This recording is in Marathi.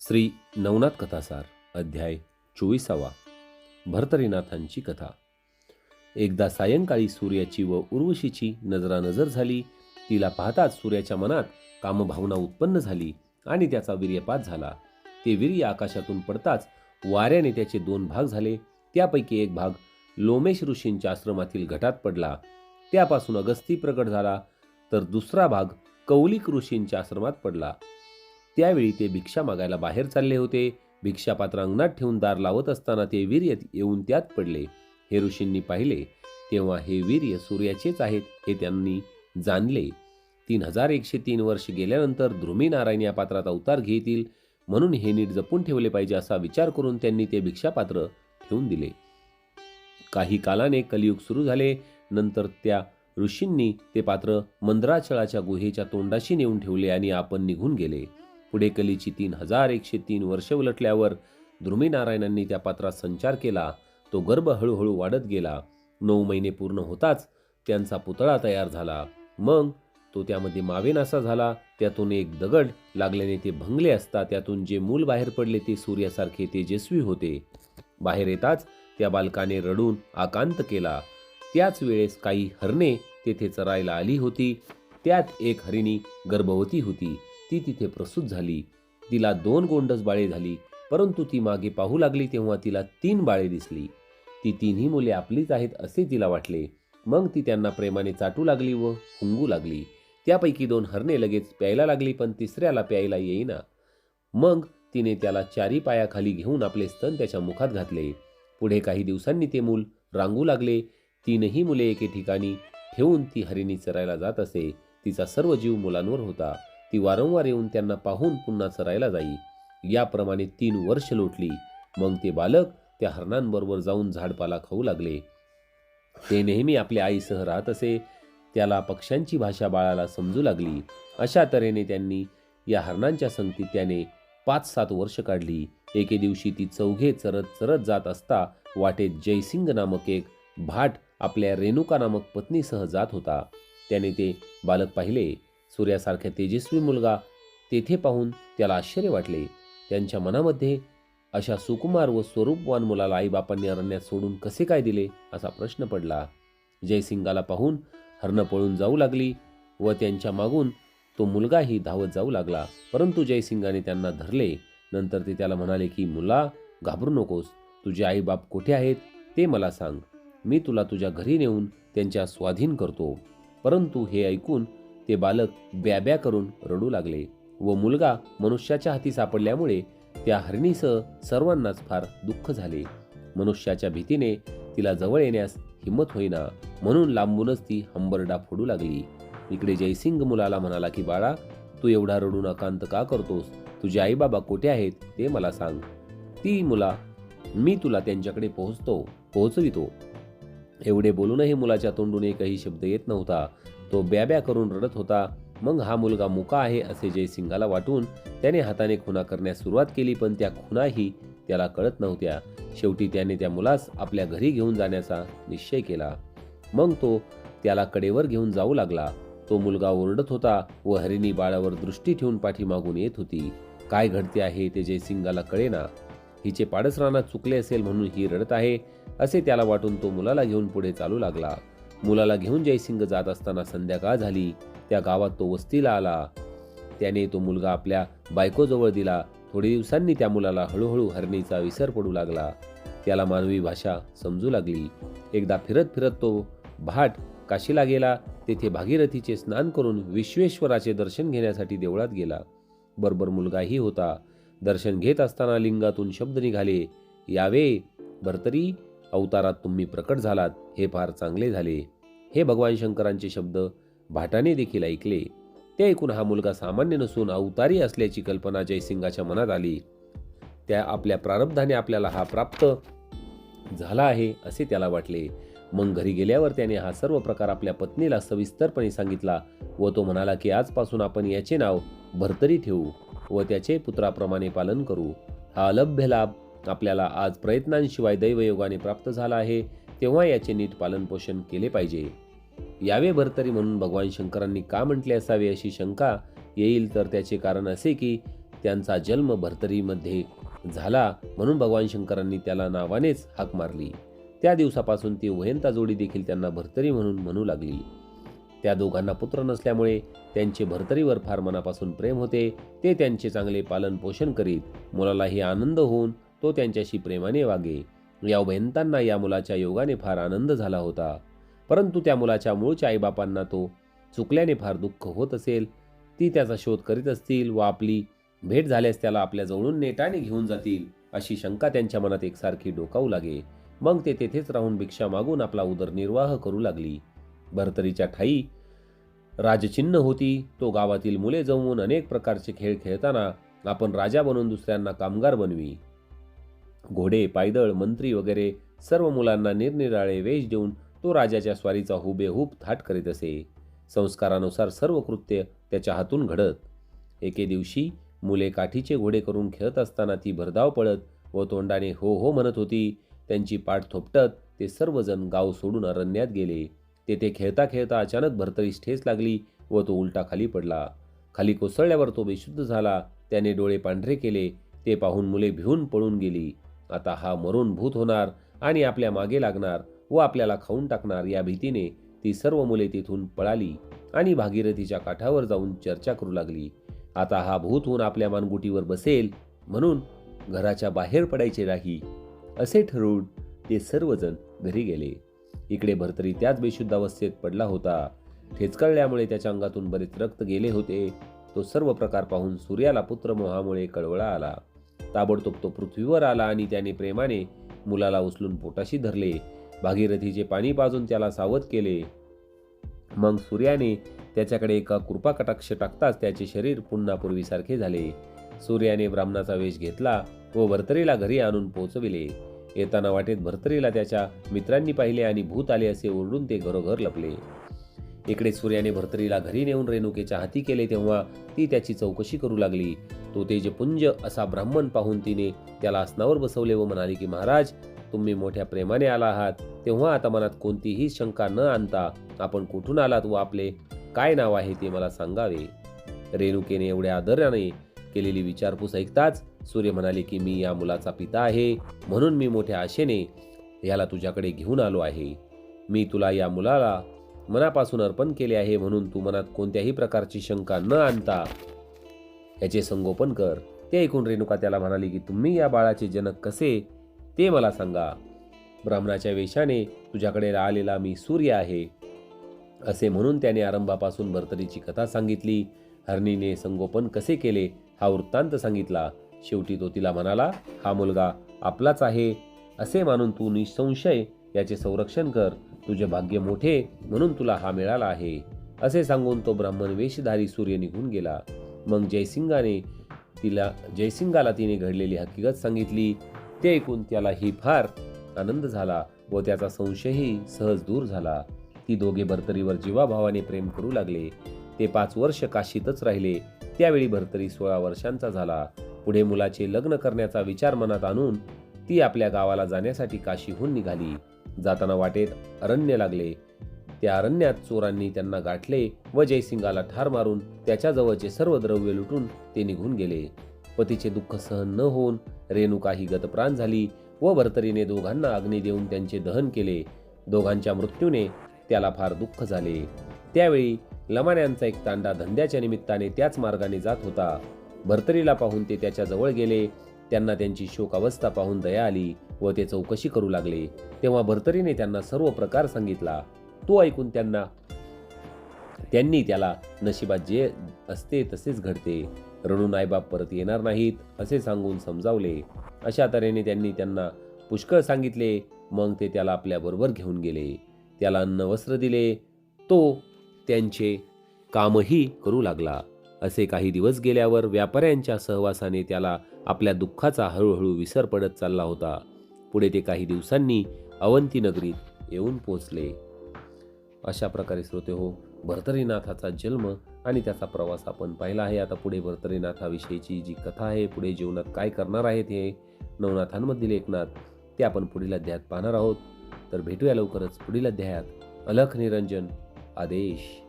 श्री नवनाथ कथासार अध्याय चोवीसावा भर्तरीनाथांची कथा. एकदा सायंकाळी सूर्याची व उर्वशीची नजरानजर झाली. तिला पाहताच सूर्याच्या मनात कामभावना उत्पन्न झाली आणि त्याचा वीर्यपात झाला. ते वीर्य आकाशातून पडताच वाऱ्याने त्याचे दोन भाग झाले. त्यापैकी एक भाग लोमेश ऋषींच्या आश्रमातील घटात पडला. त्यापासून अगस्ती प्रकट झाला. तर दुसरा भाग कौलिक ऋषींच्या आश्रमात पडला. त्यावेळी ते भिक्षा मागायला बाहेर चालले होते. भिक्षापात्र अंगणात ठेवून दार लावत असताना ते वीर्य येऊन त्यात पडले. हे ऋषींनी पाहिले तेव्हा हे वीर्य सूर्याचेच आहेत हे त्यांनी जाणले. तीन हजार एकशे तीन वर्ष गेल्यानंतर ध्रुमीनारायण या पात्रात अवतार घेतील म्हणून हे नीट जपून ठेवले पाहिजे असा विचार करून त्यांनी ते भिक्षापात्र ठेवून दिले. काही कालाने कलियुग सुरू झाले नंतर त्या ऋषींनी ते पात्र मंद्राचळाच्या गुहेच्या तोंडाशी नेऊन ठेवले आणि आपण निघून गेले. पुढे कलीची तीन हजार एकशे तीन वर्ष उलटल्यावर ध्रुमीनारायणांनी त्या पात्रात संचार केला. तो गर्भ हळूहळू वाढत गेला. नऊ महिने पूर्ण होताच त्यांचा पुतळा तयार झाला. मग तो त्यामध्ये मावेनासा झाला. त्यातून एक दगड लागल्याने ते भंगले असता त्यातून जे मूल बाहेर पडले ते सूर्यासारखे तेजस्वी होते. बाहेर येताच त्या बालकाने रडून आकांत केला. त्याच वेळेस काही हरणे तेथे चरायला आली होती. त्यात एक हरिणी गर्भवती होती. ती तिथे प्रसूत झाली. तिला दोन गोंडस बाळे झाली परंतु ती मागे पाहू लागली तेव्हा तिला तीन बाळे दिसली. ती तिन्ही मुले आपलीच आहेत असे तिला वाटले. मग ती त्यांना प्रेमाने चाटू लागली व हुंगू लागली. त्यापैकी दोन हरणे लगेच प्यायला लागली पण तिसऱ्याला प्यायला येईना. मग तिने त्याला चारी पायाखाली घेऊन आपले स्तन त्याच्या मुखात घातले. पुढे काही दिवसांनी ते मूल रांगू लागले. तीनही मुले एके ठिकाणी ठेवून ती हरिणी चरायला जात असे. तिचा सर्व जीव मुलांवर होता. ती वारंवार येऊन त्यांना पाहून पुन्हा चरायला जाई. याप्रमाणे तीन वर्ष लोटली. मग ते बालक त्या हरणांबरोबर जाऊन झाडपाला खाऊ लागले. ते नेहमी आपल्या आईसह राहत असे त्याला पक्ष्यांची भाषा बाळाला समजू लागली. अशा तऱ्हेने त्यांनी या हरणांच्या संगतीत त्याने पाच सात वर्ष काढली. एके दिवशी ती चौघे चरत चरत जात असता वाटेत जयसिंग नामक एक भाट आपल्या रेणुका नामक पत्नीसह जात होता. त्याने ते बालक पाहिले. सूर्यासारख्या तेजस्वी मुलगा तेथे पाहून त्याला आश्चर्य वाटले. त्यांच्या मनामध्ये अशा सुकुमार व स्वरूपवान मुलाला आईबापांनी अरण्यात सोडून कसे काय दिले असा प्रश्न पडला. जयसिंगाला पाहून हरणं पळून जाऊ लागली व त्यांच्या मागून तो मुलगाही धावत जाऊ लागला. परंतु जयसिंगाने त्यांना धरले. नंतर ते त्याला म्हणाले की मुला घाबरू नकोस. तुझे आईबाप कुठे आहेत ते मला सांग. मी तुला तुझ्या घरी नेऊन त्यांच्या स्वाधीन करतो. परंतु हे ऐकून ते बालक ब्याब्या करून रडू लागले व मुलगा मनुष्याच्या हाती सापडल्यामुळे त्या हरणीसह सर्वांनाच फार दुःख झाले. मनुष्याच्या भीतीने तिला जवळ येण्यास हिंमत होईना म्हणून लांबूनच ती हंबरडा फोडू लागली. इकडे जयसिंग मुलाला म्हणाला की बाळा तू एवढा रडून अकांत का करतोस? तुझे आईबाबा कोठे आहेत ते मला सांग. ती मुला मी तुला त्यांच्याकडे पोहोचतो पोहोचवितो. एवढे बोलूनही मुलाच्या तोंडून एकही शब्द येत नव्हता. तो ब्याब्या करून रडत होता. मग हा मुलगा मुका आहे असे जयसिंगाला वाटून त्याने हाताने खुणा करण्यास सुरुवात केली पण त्या खुणाही त्याला कळत नव्हत्या. शेवटी त्याने त्या मुलास आपल्या घरी घेऊन जाण्याचा निश्चय केला. मग तो त्याला कडेवर घेऊन जाऊ लागला. तो मुलगा ओरडत होता व हरिणी बाळावर दृष्टी ठेवून पाठीमागून येत होती. काय घडते आहे ते जयसिंगाला कळेना. हिचे पाडसराना चुकले असेल म्हणून ही रडत आहे असे त्याला वाटून तो मुलाला घेऊन पुढे चालू लागला. मुलाला घेऊन जयसिंग जात असताना संध्याकाळ झाली? त्या गावात तो वस्तीला आला. त्याने तो मुलगा आपल्या बायकोजवळ दिला. थोडे दिवसांनी त्या मुलाला हळूहळू हरणीचा विसर पडू लागला. त्याला मानवी भाषा समजू लागली. एकदा फिरत फिरत तो भाट काशीला गेला. तेथे भागीरथीचे स्नान करून विश्वेश्वराचे दर्शन घेण्यासाठी देवळात गेला. बरोबर मुलगाही होता. दर्शन घेत असताना लिंगातून शब्द निघाले. यावे भरतरी अवतारात तुम्ही प्रकट झालात. हे फार चांगले झाले. हे भगवान शंकरांचे शब्द भाटाने देखील ऐकले. ते ऐकून हा मुलगा सामान्य नसून अवतारी असल्याची कल्पना जयसिंगाच्या मनात आली. त्या आपल्या प्रारब्धाने आपल्याला हा प्राप्त झाला आहे असे त्याला वाटले. मग घरी गेल्यावर त्याने हा सर्व प्रकार आपल्या पत्नीला सविस्तरपणे सांगितला व तो म्हणाला की आजपासून आपण याचे नाव भरतरी ठेवू व त्याचे पुत्राप्रमाणे पालन करू. हा अलभ्य लाभ आपल्याला आज प्रयत्नांशिवाय दैवयोगाने प्राप्त झाला आहे तेव्हा याचे नीट पालनपोषण केले पाहिजे. यावे भरतरी म्हणून भगवान शंकरांनी का म्हटले असावे अशी शंका येईल तर त्याचे कारण असे की त्यांचा जन्म भरतरीमध्ये झाला म्हणून भगवान शंकरांनी त्याला नावानेच हाक मारली. त्या दिवसापासून ती उभयंता जोडी देखील त्यांना भरतरी म्हणून म्हणू लागली. त्या दोघांना पुत्र नसल्यामुळे त्यांचे भरतरीवर फार मनापासून प्रेम होते. ते त्यांचे चांगले पालन पोषण करीत मुलालाही आनंद होऊन तो त्यांच्याशी प्रेमाने वागे. या उभयंतांना या मुलाच्या योगाने फार आनंद झाला होता. परंतु त्या मुलाच्या मूळच्या आईबापांना तो चुकल्याने फार दुःख होत असेल. ती त्याचा शोध करीत असतील व आपली भेट झाल्यास त्याला आपल्या जवळून नेटाने घेऊन जातील अशी शंका त्यांच्या मनात एकसारखी डोकावू लागे. मग ते तेथेच राहून भिक्षा मागून आपला उदरनिर्वाह करू लागली. भरतरीच्या ठाई राजचिन्ह होती. तो गावातील मुले जमवून अनेक प्रकारचे खेळ खेळताना आपण राजा बनून दुसऱ्यांना कामगार बनवी. घोडे पायदळ मंत्री वगैरे सर्व मुलांना निरनिराळे वेश देऊन तो राजाच्या स्वारीचा हुबेहूब थाट करीत असे. संस्कारानुसार सर्व कृत्य त्याच्या हातून घडत. एके दिवशी मुले काठीचे घोडे करून खेळत असताना ती भरधाव पळत व तोंडाने हो हो म्हणत होती. त्यांची पाठ थोपटत ते सर्वजण गाव सोडून अरण्यात गेले. तेथे खेळता खेळता अचानक भरतरीस ठेस लागली व तो उलटा खाली पडला. खाली कोसळल्यावर तो बेशुद्ध झाला. त्याने डोळे पांढरे केले. ते पाहून मुले भिवून पळून गेली. आता हा मरून भूत होणार आणि आपल्या मागे लागणार. व आपल्याला खाऊन टाकणार या भीतीने ती सर्व मुले तिथून पळाली आणि भागीरथीच्या काठावर जाऊन चर्चा करू लागली. आता हा भूत होऊन आपल्या मानगुटीवर बसेल म्हणून घराच्या बाहेर पडायचे नाही असे ठरवून ते सर्वजण घरी गेले. इकडे भरतरी त्याच बेशुद्ध अवस्थेत पडला होता. ठेचकळल्यामुळे त्याच्या अंगातून बरेच रक्त गेले होते. तो सर्व प्रकार पाहून सूर्याला पुत्रमोहामुळे कळवळा आला. ताबडतोब तो पृथ्वीवर आला आणि त्याने प्रेमाने मुलाला उचलून पोटाशी धरले. भागीरथीचे पाणी पाजून त्याला सावध केले. मग सूर्याने त्याच्याकडे एका कृपा कटाक्ष टाकताच त्याचे शरीर पुन्हा पूर्वीसारखे झाले. सूर्याने ब्राह्मणाचा वेश घेतला व भरतरीला घरी आणून पोहोचविले येताना वाटेत भरतरीला त्याच्या मित्रांनी पाहिले आणि भूत आले असे ओरडून ते घरोघर लपले. इकडे सूर्याने भरतरीला घरी नेऊन रेणुकेच्या हाती केले तेव्हा ती त्याची चौकशी करू लागली. तो तेजपुंज असा ब्राह्मण पाहून तिने त्याला आसनावर बसवले व म्हणाले की महाराज तुम्ही मोठ्या प्रेमाने आला आहात तेव्हा आता मनात कोणतीही शंका न आणता आपण कुठून आलात व आपले काय नाव आहे ते मला सांगावे. रेणुकेने एवढ्या आदराने केलेली विचारपूस ऐकताच सूर्य म्हणाले की मी या मुलाचा पिता आहे म्हणून मी मोठ्या आशेने याला तुझ्याकडे घेऊन आलो आहे. मी तुला या मुलाला मनापासून अर्पण केले आहे म्हणून तू मनात कोणत्याही प्रकारची शंका न आणता याचे संगोपन कर. ते ऐकून रेणुका त्याला म्हणाली की तुम्ही या बाळाचे जनक कसे ते मला सांगा. ब्राह्मणाच्या वेशाने तुझ्याकडे आलेला मी सूर्य आहे. असे म्हणून त्याने आरंभापासून भरतरीची कथा सांगितली. हरणीने संगोपन कसे केले हा वृत्तांत सांगितला. शेवटी तो तिला म्हणाला हा मुलगा आपलाच आहे. असे मानून तू निसंशय याचे संरक्षण कर. तुझे भाग्य मोठे म्हणून तुला हा मिळाला आहे. असे सांगून तो ब्राह्मण वेशधारी सूर्य निघून गेला. मग जयसिंगाने तिला जयसिंगाला तिने घडलेली हकीकत सांगितली. ते ऐकून त्यालाही फार आनंद झाला व त्याचा संशयही सहज दूर झाला. ती दोघे भरतरीवर जीवाभावाने प्रेम करू लागले. ते पाच वर्ष काशीतच राहिले. त्यावेळी भरतरी सोळा वर्षांचा झाला. पुढे मुलाचे लग्न करण्याचा विचार मनात आणून ती आपल्या गावाला जाण्यासाठी काशीहून निघाली. जाताना वाटेत अरण्य लागले. त्या अरण्यात चोरांनी त्यांना गाठले व जयसिंगाला ठार मारून त्याच्याजवळचे सर्व द्रव्य लुटून ते निघून गेले. पतीचे दुःख सहन न होऊन रेणुका ही गतप्राण झाली व भरतरीने दोघांना अग्नी देऊन त्यांचे दहन केले. दोघांच्या मृत्यूने त्याला फार दुःख झाले. त्यावेळी लमाण्यांचा एक तांडा धंद्याच्या निमित्ताने त्याच मार्गाने जात होता. भरतरीला पाहून ते त्याच्याजवळ गेले. त्यांना त्यांची शोकावस्था पाहून दया आली व ते चौकशी करू लागले. तेव्हा भरतरीने त्यांना सर्व प्रकार सांगितला. तो ऐकून त्यांना त्यांनी त्याला नशिबात जे असते तसेच घडते. रडून आईबाप परत येणार नाहीत असे सांगून समजावले. अशा तऱ्हेने त्यांनी त्यांना पुष्कळ सांगितले. मग ते त्याला आपल्याबरोबर घेऊन गेले. त्याला अन्न वस्त्र दिले. तो त्यांचे कामही करू लागला. असे काही दिवस गेल्यावर व्यापाऱ्यांच्या सहवासाने त्याला आपल्या दुःखाचा हळूहळू विसर पडत चालला होता. पुढे ते काही दिवसांनी अवंती नगरीत येऊन पोचले अशा प्रकारे श्रोते हो भरतरीनाथाचा जन्म आणि त्याचा प्रवास आपण पाहिला आहे. आता पुढे भरतरीनाथाविषयीची जी कथा आहे पुढे जीवनात काय करणार आहेत हे नवनाथांमधील एकनाथ ते आपण पुढील अध्यायात पाहणार आहोत. तर भेटूया लवकरच पुढील अध्यायात. अलख निरंजन आदेश.